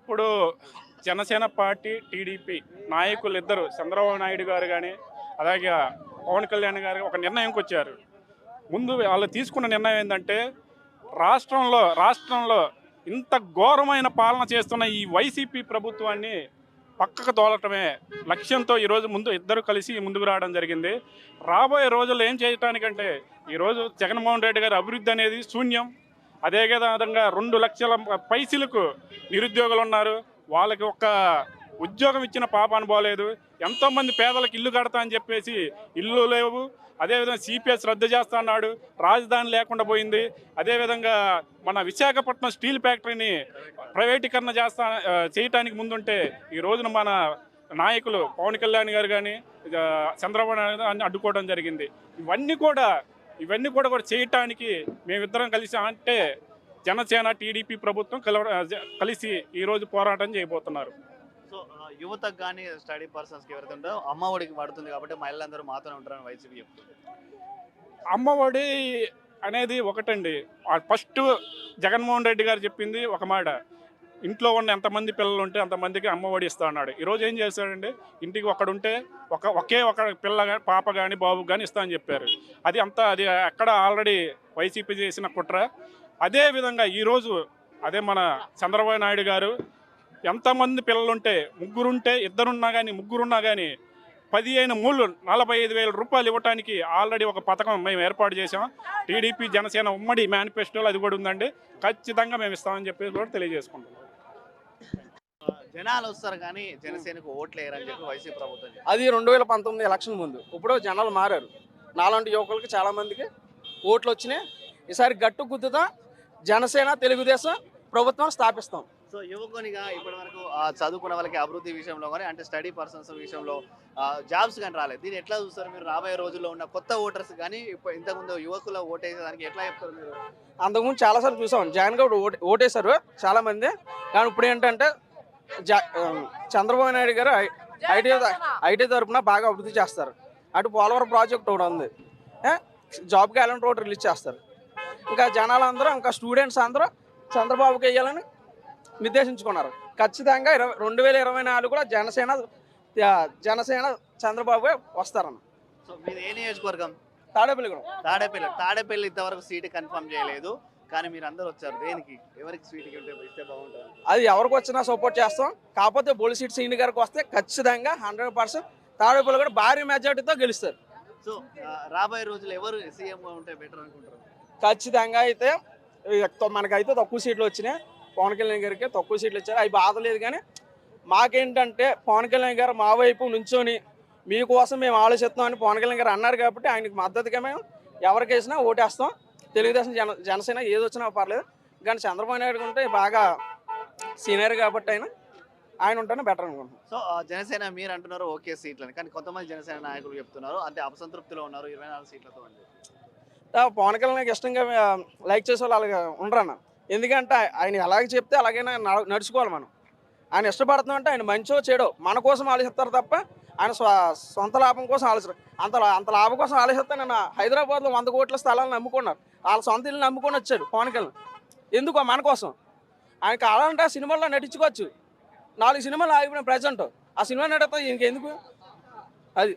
ఇప్పుడు Janasena party TDP నాయకులు ఇద్దరు చంద్రబాబు నాయుడు గారు కానీ అలాగే పవన్ కళ్యాణ్ గారు ఒక నిర్ణయంకి వచ్చారు. ముందు వాళ్ళు తీసుకున్న నిర్ణయం ఏంటంటే రాష్ట్రంలో రాష్ట్రంలో ఇంత ఘోరమైన పాలన చేస్తున్న ఈ వైసీపీ ప్రభుత్వాన్ని పక్కకు తోలటమే లక్ష్యంతో ఈరోజు ముందు ఇద్దరు కలిసి ముందుకు రావడం జరిగింది. రాబోయే రోజుల్లో ఏం చేయటానికంటే ఈరోజు జగన్మోహన్ రెడ్డి గారి అభివృద్ధి అనేది శూన్యం. అదే విధంగా రెండు లక్షల పైసలకు నిరుద్యోగులు ఉన్నారు వాళ్ళకి ఒక్క ఉద్యోగం ఇచ్చిన పాపాను పోలేదు ఎంతోమంది పేదలకు ఇల్లు కడతా అని చెప్పేసి ఇల్లు లేవు. అదేవిధంగా సిపిఎస్ రద్దు చేస్తా అన్నాడు రాజధాని లేకుండా పోయింది. అదేవిధంగా మన విశాఖపట్నం స్టీల్ ఫ్యాక్టరీని ప్రైవేటీకరణ చేస్తా చేయటానికి ముందుంటే ఈ రోజున మన నాయకులు పవన్ కళ్యాణ్ గారు కానీ చంద్రబాబు నాయుడు అడ్డుకోవడం జరిగింది. ఇవన్నీ కూడా ఇవన్నీ కూడా కూడా చేయటానికి మేమిద్దరం కలిసి అంటే జనసేన టీడీపీ ప్రభుత్వం కలవ కలిసి ఈరోజు పోరాటం చేయబోతున్నారు. సో యువతకు కానీ స్టడీ పర్సన్స్కి ఎవరైతే ఉంటారో అమ్మ ఒడికి పడుతుంది కాబట్టి మహిళలందరూ మాతోనే ఉంటారని వైసీపీ చెప్తుంది. అమ్మఒడి అనేది ఒకటండి. ఫస్ట్ జగన్మోహన్ రెడ్డి గారు చెప్పింది ఒక మాట. ఇంట్లో ఉన్న ఎంతమంది పిల్లలు ఉంటే అంతమందికి అమ్మఒడి ఇస్తా అన్నాడు. ఈరోజు ఏం చేశాడండి ఇంటికి ఒకడుంటే ఒక ఒకే ఒక పిల్ల పాప కానీ బాబు కానీ ఇస్తా అని చెప్పారు. అది అంతా అది ఎక్కడ ఆల్రెడీ వైసీపీ చేసిన కుట్ర. అదే విధంగా ఈరోజు అదే మన చంద్రబాబు నాయుడు గారు ఎంతమంది పిల్లలుంటే ముగ్గురుంటే ఇద్దరున్నా కానీ ముగ్గురున్నా కానీ పదిహేను మూళ్ళు నలభై ఐదు వేల రూపాయలు ఇవ్వడానికి ఆల్రెడీ ఒక పథకం మేము ఏర్పాటు చేసాం టీడీపీ జనసేన ఉమ్మడి మేనిఫెస్టోలో అది కూడా ఉందండి. ఖచ్చితంగా మేము ఇస్తామని చెప్పేసి కూడా తెలియజేసుకుంటున్నాం. జనాలు వస్తారు కానీ జనసేనకు ఓట్లు వేయరని చెప్పి వైసీపీ ప్రభుత్వం అది రెండు వేల పంతొమ్మిది ఎలక్షన్ ముందు. ఇప్పుడు జనాలు మారారు. నాలాంటి యువకులకి చాలా మందికి ఓట్లు వచ్చినాయి. ఈసారి గట్టు గుద్దుతాం జనసేన తెలుగుదేశం ప్రభుత్వం స్థాపిస్తాం. సో యువకునిగా ఇప్పటి వరకు చదువుకున్న వాళ్ళకి అభివృద్ధి విషయంలో కానీ అంటే స్టడీ పర్సన్స్ విషయంలో జాబ్స్ కానీ రాలేదు. దీన్ని ఎట్లా చూస్తారు మీరు? రాబోయే రోజుల్లో ఉన్న కొత్త ఓటర్స్ కానీ ఇప్పుడు ఇంతకుముందు యువకుల ఓటేసేదానికి ఎట్లా చెప్తారు మీరు? అంతకుముందు చాలాసార్లు చూసాం. జగన్ గౌడ్ ఓటు ఓటేశారు చాలామంది కానీ ఇప్పుడు ఏంటంటే చంద్రబాబు నాయుడు గారు ఐటీ ఐటీ తరపున బాగా అభివృద్ధి చేస్తారు. అటు పోలవరం ప్రాజెక్ట్ ఒకటి ఉంది. జాబ్ క్యాలెండర్ ఒకటి రిలీజ్ చేస్తారు. ఇంకా జనాలు అందరూ ఇంకా స్టూడెంట్స్ అందరూ చంద్రబాబుకి వేయాలని నిర్దేశించుకున్నారు. ఖచ్చితంగా ఇరవై రెండు వేల ఇరవై నాలుగు కూడా జనసేన జనసేన చంద్రబాబు వస్తారన్న. సో మీది ఏ నియోజకవర్గం? తాడేపల్లిగూడెం. తాడేపల్లి తాడేపల్లి ఇంతవరకు సీటు కన్ఫర్మ్ చేయలేదు. కానీ మీరు అందరూ వచ్చారు. దేనికి? ఎవరికి ఉంటే ఇస్తే బాగుంటుంది? అది ఎవరికి వచ్చినా సపోర్ట్ చేస్తాం. కాకపోతే బొలి సీట్ సీని గారికి వస్తే ఖచ్చితంగా హండ్రెడ్ పర్సెంట్ తాడేపల్లి కూడా భారీ మెజార్టీతో గెలుస్తారు. సో రాబోయే రోజులు ఎవరు సీఎంగా ఉంటే బెటర్ అనుకుంటారు? ఖచ్చితంగా అయితే మనకైతే తక్కువ సీట్లు వచ్చినాయి. పవన్ కళ్యాణ్ గారికి తక్కువ సీట్లు ఇచ్చారు. అవి బాధ లేదు కానీ మాకేంటంటే పవన్ కళ్యాణ్ గారు మా వైపు నుంచొని మీకోసం మేము ఆలోచిస్తున్నామని పవన్ కళ్యాణ్ గారు అన్నారు కాబట్టి ఆయనకి మద్దతుగా మేము ఎవరికి వేసినా ఓటేస్తాం. తెలుగుదేశం జన జనసేన ఏది వచ్చినా పర్లేదు. కానీ చంద్రబాబు నాయుడు ఉంటే బాగా సీనియర్ కాబట్టి ఆయన ఆయన ఉంటేనే బెటర్ అనుకుంటున్నాం. సో జనసేన మీరు అంటున్నారు ఓకే సీట్లని కానీ కొంతమంది జనసేన నాయకులు చెప్తున్నారు అంటే అపసంతృప్తిలో ఉన్నారు ఇరవై నాలుగు సీట్లతో పవన్ కళ్యాణ్ ఇష్టంగా లైక్ చేసే వాళ్ళు అలాగే ఉండరన్న. ఎందుకంటే ఆయన ఎలాగ చెప్తే అలాగైనా నడుచుకోవాలి మనం. ఆయన ఇష్టపడుతున్నాం అంటే ఆయన మంచో చెడో మన కోసం ఆలోచిస్తారు తప్ప ఆయన సొంత లాభం కోసం ఆలోచన అంత అంత లాభం కోసం ఆలోచిస్తే నేను హైదరాబాద్లో వంద కోట్ల స్థలాలను నమ్ముకున్నారు. వాళ్ళ సొంత ఇల్లు నమ్ముకొని వచ్చాడు పవన్ కళ్యాణ్. ఎందుకు మన కోసం? ఆయన కావాలంటే ఆ సినిమాల్లో నటించుకోవచ్చు. నాలుగు సినిమాలు ఆగిపోయిన ప్రజెంట్. ఆ సినిమా నడితే ఇంకెందుకు? అది.